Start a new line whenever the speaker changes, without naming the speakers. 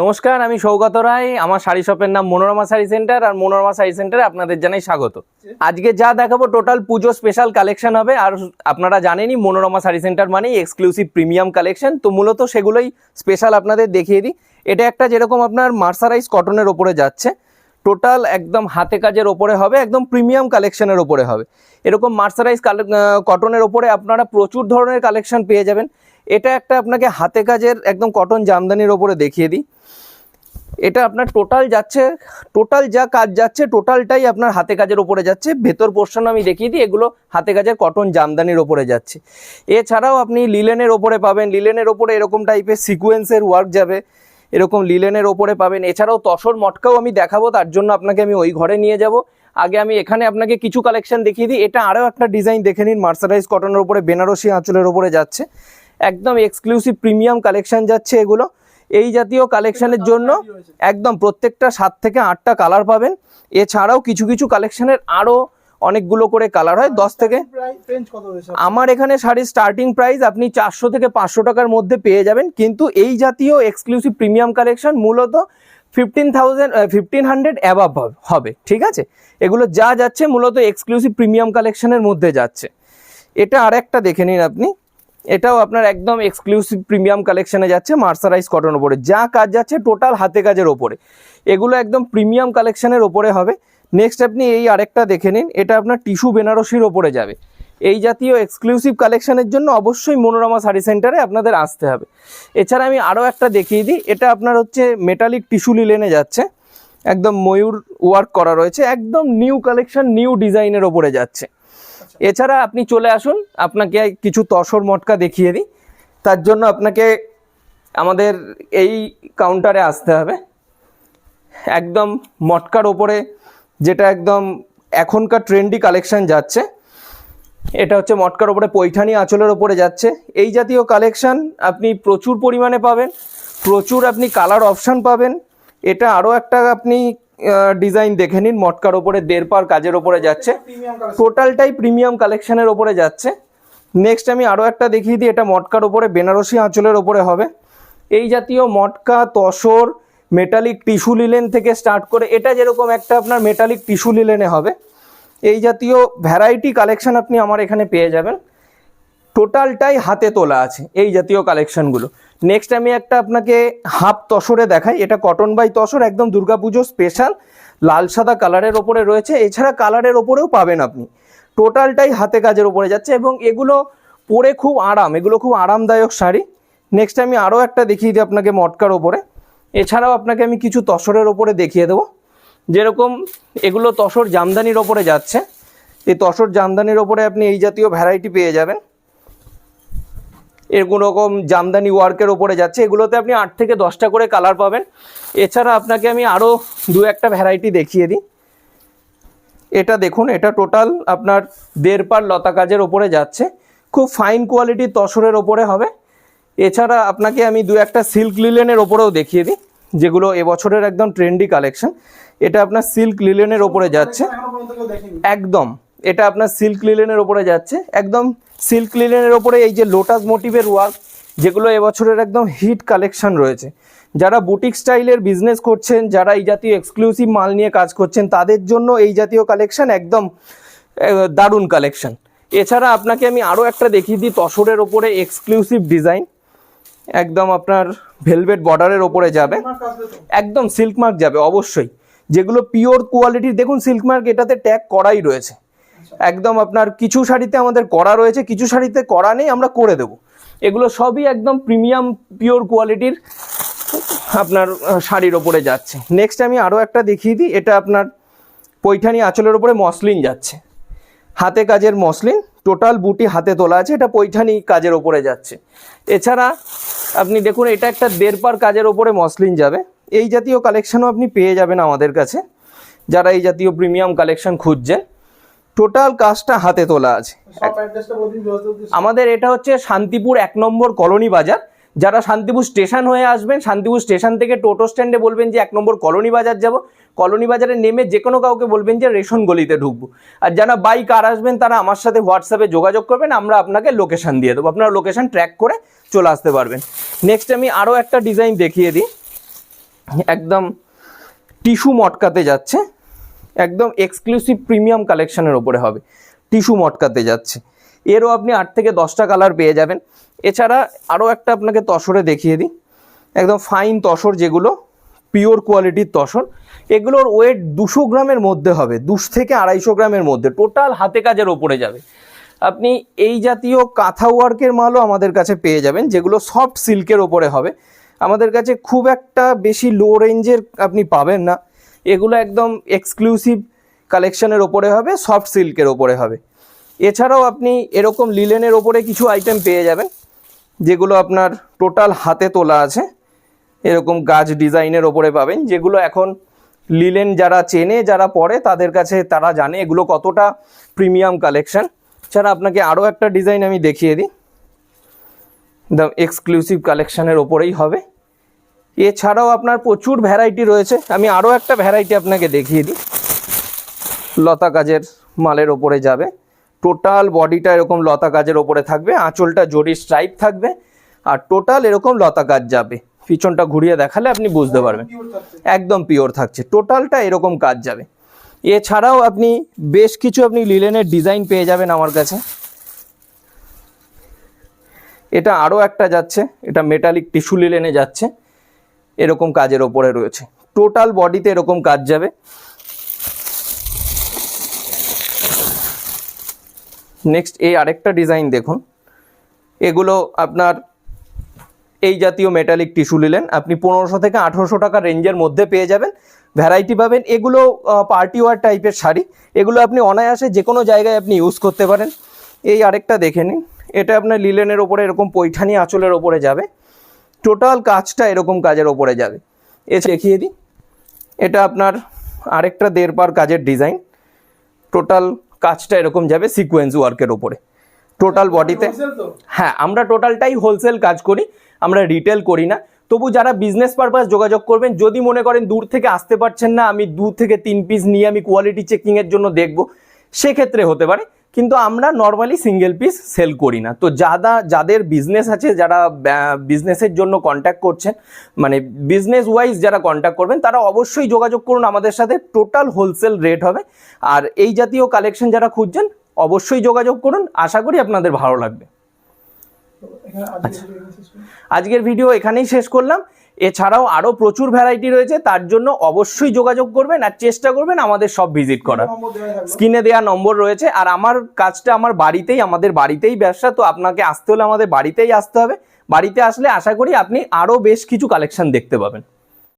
নমস্কার, আমি সৌগত রায়। আমার শাড়ি শপের নাম মনোরমা শাড়ি সেন্টার আর মনোরমা শাড়ি সেন্টারে আপনাদের জানাই স্বাগত। আজকে যা দেখাবো, টোটাল পুজো স্পেশাল কালেকশন হবে। আর আপনারা জানেনই, মনোরমা শাড়ি সেন্টার মানেই এক্সক্লুসিভ প্রিমিয়াম কালেকশন তো মূলত সেগুলোই স্পেশাল আপনাদের দেখিয়ে দিই। এটা একটা যেরকম আপনার মার্সারাইজ কটনের ওপরে যাচ্ছে। টোটাল একদম হাতে কাজের ওপরে হবে, একদম প্রিমিয়াম কালেকশনের ওপরে হবে। এরকম মার্সারাইজ কটনের ওপরে আপনারা প্রচুর ধরনের কালেকশন পেয়ে যাবেন। এটা একটা আপনাকে হাতে কাজের একদম কটন জামদানির ওপরে দেখিয়ে দিই। এটা আপনার টোটাল যাচ্ছে টোটাল যা কাজ যাচ্ছে টোটালটাই আপনার হাতে কাজের ওপরে যাচ্ছে। ভেতর পোর্শন আমি দেখিয়ে দিই, এগুলো হাতে কাজের কটন জামদানির ওপরে যাচ্ছে। এছাড়াও আপনি লিলেনের ওপরে পাবেন লিলেনের ওপরে এরকম টাইপের সিকোয়েন্সের ওয়ার্ক যাবে। এরকম লিলেনের ওপরে পাবেন। এছাড়াও তসর মটকাও আমি দেখাবো, তার জন্য আপনাকে আমি ওই ঘরে নিয়ে যাব। আগে আমি এখানে আপনাকে কিছু কালেকশন দেখিয়ে দিই। এটা আরও একটা ডিজাইন দেখে নিন মার্সারাইজ কটনের ওপরে, বেনারসি আঁচলের ওপরে যাচ্ছে। একদম এক্সক্লুসিভ প্রিমিয়াম কালেকশন যাচ্ছে এগুলো। এই জাতীয় কালেকশনের জন্য একদম প্রত্যেকটা সাত থেকে আটটা কালার পাবেন। এছাড়াও কিছু কিছু কালেকশনের আরও অনেকগুলো করে কালার হয়, দশ থেকে আমার এখানে শাড়ির স্টার্টিং প্রাইস আপনি চারশো থেকে পাঁচশো টাকার মধ্যে পেয়ে যাবেন। কিন্তু এই জাতীয় এক্সক্লুসিভ প্রিমিয়াম কালেকশন মূলত fifteen thousand fifteen hundred above হবে ঠিক আছে? এগুলো যা যাচ্ছে মূলত এক্সক্লুসিভ প্রিমিয়াম কালেকশনের মধ্যে যাচ্ছে। এটা আর একটা দেখে নিন আপনি। এটাও আপনার একদম এক্সক্লুসিভ প্রিমিয়াম কালেকশনে যাচ্ছে মার্সারাইজ কটন ওপরে যা কাজ যাচ্ছে টোটাল হাতে কাজের ওপরে এগুলো একদম প্রিমিয়াম কালেকশনের ওপরে হবে। নেক্সট আপনি এই আরেকটা দেখে নিন। এটা আপনার টিস্যু বেনারসির ওপরে যাবে। এই জাতীয় এক্সক্লুসিভ কালেকশনের জন্য অবশ্যই মনোরমা শাড়ি সেন্টারে আপনাদের আসতে হবে। এছাড়া আমি আরও একটা দেখিয়ে দিই। এটা আপনার হচ্ছে মেটালিক টিস্যু লিলেনে যাচ্ছে। একদম ময়ূর ওয়ার্ক করা রয়েছে। একদম নিউ কালেকশন নিউ ডিজাইনের ওপরে যাচ্ছে। এছাড়া আপনি চলে আসুন, আপনাকে কিছু তসর মটকা দেখিয়ে দিই। তার জন্য আপনাকে আমাদের এই কাউন্টারে আসতে হবে। একদম মটকার ওপরে, যেটা একদম এখনকার ট্রেন্ডি কালেকশান যাচ্ছে, এটা হচ্ছে মটকার ওপরে পৈঠানি আঁচলের ওপরে যাচ্ছে। এই জাতীয় কালেকশান আপনি প্রচুর পরিমাণে পাবেন, প্রচুর আপনি কালার অপশান পাবেন। এটা আরও একটা আপনি ডিজাইন দেখে নিন, মটকার ওপরে, দেড় পার কাজের ওপরে যাচ্ছে। টোটালটাই প্রিমিয়াম কালেকশনের ওপরে যাচ্ছে। নেক্সট আমি আরও একটা দেখিয়ে দিই, এটা মটকার ওপরে, বেনারসি আঁচলের ওপরে হবে। এই জাতীয় matka, tussar metallic tissue linen থেকে স্টার্ট করে, এটা যেরকম একটা আপনার মেটালিক টিস্যু লিলেনে হবে, এই জাতীয় ভ্যারাইটি কালেকশন আপনি আমার এখানে পেয়ে যাবেন। টোটালটাই হাতে তোলা আছে, এই জাতীয় কালেকশনগুলো নেক্সট আমি একটা আপনাকে হাফ তসরে দেখাই। এটা কটন বাই তসর, একদম দুর্গাপুজো স্পেশাল লাল সাদা কালারের ওপরে রয়েছে। এছাড়া কালারের ওপরেও পাবেন আপনি। টোটালটাই হাতে কাজের ওপরে যাচ্ছে এবং এগুলো পরে খুব আরাম, এগুলো খুব আরামদায়ক শাড়ি। নেক্সট আমি আরও একটা দেখিয়ে দিই আপনাকে মটকার ওপরে। এছাড়াও আপনাকে আমি কিছু তসরের ওপরে দেখিয়ে দেবো। যেরকম এগুলো তসর জামদানির ওপরে যাচ্ছে। এই তসর জামদানির ওপরে আপনি এই জাতীয় ভ্যারাইটি পেয়ে যাবেন। এরকম রকম জামদানি ওয়ার্কের ওপরে যাচ্ছে। এগুলোতে আপনি আট থেকে দশটা করে কালার পাবেন। এছাড়া আপনাকে আমি আরও দু একটা ভ্যারাইটি দেখিয়ে দিই। এটা দেখুন এটা টোটাল আপনার দেড় পার লতা কাজের ওপরে যাচ্ছে। খুব ফাইন কোয়ালিটির তসরের ওপরে হবে। এছাড়া আপনাকে আমি দু একটা সিল্ক লিলেনের ওপরেও দেখিয়ে দিই যেগুলো এবছরের একদম ট্রেন্ডি কালেকশন এটা আপনার সিল্ক লিলেনের ওপরে যাচ্ছে। একদম। এটা আপনার সিল্ক লিলেনের ওপরে যাচ্ছে। একদম সিল্ক লিলেনের ওপরে এই যে লোটাস মোটিভের ওয়ার্ক যেগুলো এবছরের একদম হিট কালেকশন রয়েছে। যারা বুটিক স্টাইলের বিজনেস করছেন যারা এই জাতীয় এক্সক্লুসিভ মাল নিয়ে কাজ করছেন তাদের জন্য এই জাতীয় কালেকশন একদম দারুণ কালেকশন এছাড়া আপনাকে আমি আরও একটা দেখিয়ে দিই তসরের ওপরে এক্সক্লুসিভ ডিজাইন একদম আপনার ভেলভেট বর্ডারের ওপরে যাবে। একদম সিল্ক মার্ক যাবে অবশ্যই। যেগুলো পিওর কোয়ালিটির দেখুন সিল্কমার্ক এটাতে ট্যাগ করাই রয়েছে। একদম আপনার কিছু শাড়িতে আমাদের করা রয়েছে, কিছু শাড়িতে করা নেই, আমরা করে দেব। এগুলো সবই একদম প্রিমিয়াম পিওর কোয়ালিটির আপনার শাড়ির ওপরে যাচ্ছে। নেক্সট আমি আরও একটা দেখিয়ে দিই, এটা আপনার পৈঠানি আঁচলের ওপরে মসলিন যাচ্ছে। হাতে কাজের মসলিন টোটাল বুটি হাতে তোলা আছে, এটা পৈঠানি কাজের ওপরে যাচ্ছে। এছাড়া আপনি দেখুন, এটা একটা দেড় পার কাজের ওপরে মসলিন যাবে। এই জাতীয় কালেকশনও আপনি পেয়ে যাবেন আমাদের কাছে। যারা এই জাতীয় প্রিমিয়াম কালেকশন খুঁজছেন টোটাল কাজটা হাতে তোলা আছে। আমাদের এটা হচ্ছে শান্তিপুর এক নম্বর কলোনি বাজার। যারা শান্তিপুর স্টেশন হয়ে আসবেন শান্তিপুর স্টেশন থেকে টোটো স্ট্যান্ডে বলবেন যে এক নম্বর কলোনি বাজার যাব। কলোনি বাজারে নেমে যে কোনো কাউকে বলবেন যে রেশন গলিতে ঢুকবো। আর যারা বাই কার আসবেন তারা আমার সাথে হোয়াটসঅ্যাপে যোগাযোগ করবেন আমরা আপনাকে লোকেশন দিয়ে দেবো। আপনারা লোকেশন ট্র্যাক করে চলে আসতে পারবেন। নেক্সট আমি আরও একটা ডিজাইন দেখিয়ে দিই। একদম টিস্যু মটকাতে যাচ্ছে। একদম এক্সক্লুসিভ প্রিমিয়াম কালেকশনের ওপরে হবে। টিস্যু মটকাতে যাচ্ছে। এরও আপনি আট থেকে দশটা কালার পেয়ে যাবেন। এছাড়া আরও একটা আপনাকে তসরে দেখিয়ে দিই। একদম ফাইন তসর যেগুলো পিওর কোয়ালিটির তসর। এগুলোর ওয়েট দুশো গ্রামের মধ্যে হবে, দুশ থেকে আড়াইশো গ্রামের মধ্যে। টোটাল হাতে কাজের ওপরে যাবে। আপনি এই জাতীয় কাঁথা ওয়ার্কের মালও আমাদের কাছে পেয়ে যাবেন, যেগুলো সফট সিল্কের ওপরে হবে। আমাদের কাছে খুব একটা বেশি লো রেঞ্জের আপনি পাবেন না। এগুলো একদম এক্সক্লুসিভ কালেকশনের ওপরে হবে সফট সিল্কের ওপরে হবে। এছাড়াও আপনি এরকম লিলেনের ওপরে কিছু আইটেম পেয়ে যাবেন, যেগুলো আপনার টোটাল হাতে তোলা আছে। এরকম গাছ ডিজাইনের ওপরে পাবেন, যেগুলো এখন লিলেন যারা চেনে, যারা পড়ে তাদের কাছে তারা জানে এগুলো কতটা প্রিমিয়াম কালেকশন ছাড়া আপনাকে আরও একটা ডিজাইন আমি দেখিয়ে দিই। দ্য এক্সক্লুসিভ কালেকশনের ওপরেই হবে। এছাড়াও আপনার প্রচুর ভ্যারাইটি রয়েছে। আমি আরও একটা ভ্যারাইটি আপনাকে দেখিয়ে দিই। লতা কাজের মালের ওপরে যাবে। টোটাল বডিটা এরকম লতা কাজের ওপরে থাকবে। আঁচলটা জরি স্ট্রাইপ থাকবে। আর টোটাল এরকম লতা কাজ যাবে। পিছনটা ঘুরিয়ে দেখালে আপনি বুঝতে পারবেন। একদম পিওর থাকছে। টোটালটা এরকম কাজ যাবে। এছাড়াও আপনি বেশ কিছু আপনি লিলেনের ডিজাইন পেয়ে যাবেন আমার কাছে। এটা আরও একটা যাচ্ছে। এটা মেটালিক টিস্যু লিলেনে যাচ্ছে। এরকম কাজের ওপরে রয়েছে। টোটাল বডিতে এরকম কাজ যাবে। নেক্সট এই আরেকটা ডিজাইন দেখুন। এগুলো আপনার এই জাতীয় মেটালিক টিস্যু নিলেন। আপনি পনেরোশো থেকে আঠেরোশো টাকা রেঞ্জের মধ্যে পেয়ে যাবেন। ভ্যারাইটি পাবেন। এগুলো পার্টি ওয়ার টাইপের শাড়ি। এগুলো আপনি অনায়াসে যে কোনো জায়গায় আপনি ইউজ করতে পারেন। এই আরেকটা দেখে নিন। এটা আপনার লিলেনের ওপরে এরকম পৈঠানি আঁচলের ওপরে যাবে। টোটাল কাজটা এরকম কাজের ওপরে যাবে। এ দেখিয়ে দিই। এটা আপনার আরেকটা দেড় পার কাজের ডিজাইন। টোটাল কাজটা এরকম যাবে সিকোয়েন্স ওয়ার্কের ওপরে। টোটাল বডিতে হ্যাঁ আমরা টোটালটাই হোলসেল কাজ করি আমরা রিটেল করি না। তবু যারা বিজনেস পারপাস যোগাযোগ করবেন যদি মনে করেন দূর থেকে আসতে পারছেন না আমি দু থেকে তিন পিস নিয়ে আমি কোয়ালিটি চেকিংয়ের জন্য দেখব সেক্ষেত্রে হতে পারে। কিন্তু আমরা নর্মালি সিঙ্গেল পিস সেল করি না। তো যারা যাদের বিজনেস আছে যারা বিজনেসের জন্য কন্ট্যাক্ট করছেন মানে বিজনেস ওয়াইজ যারা কন্ট্যাক্ট করবেন তারা অবশ্যই যোগাযোগ করুন আমাদের সাথে টোটাল হোলসেল রেট হবে। আর এই জাতীয় কালেকশন যারা খুঁজছেন অবশ্যই যোগাযোগ করুন আশা করি আপনাদের ভালো লাগবে।
করি।
আজকের ভিডিও এখানেই শেষ করলাম। এছাড়াও আরও প্রচুর ভ্যারাইটি রয়েছে তার জন্য অবশ্যই যোগাযোগ করবেন আর চেষ্টা করবেন আমাদের সব ভিজিট করার। স্ক্রিনে দেওয়া নম্বর রয়েছে আর আমার কাজটা আমার বাড়িতেই আমাদের বাড়িতেই ব্যবসা তো আপনাকে আসতে হলে আমাদের বাড়িতেই আসতে হবে। বাড়িতে আসলে আশা করি আপনি আরও বেশ কিছু কালেকশন দেখতে পাবেন।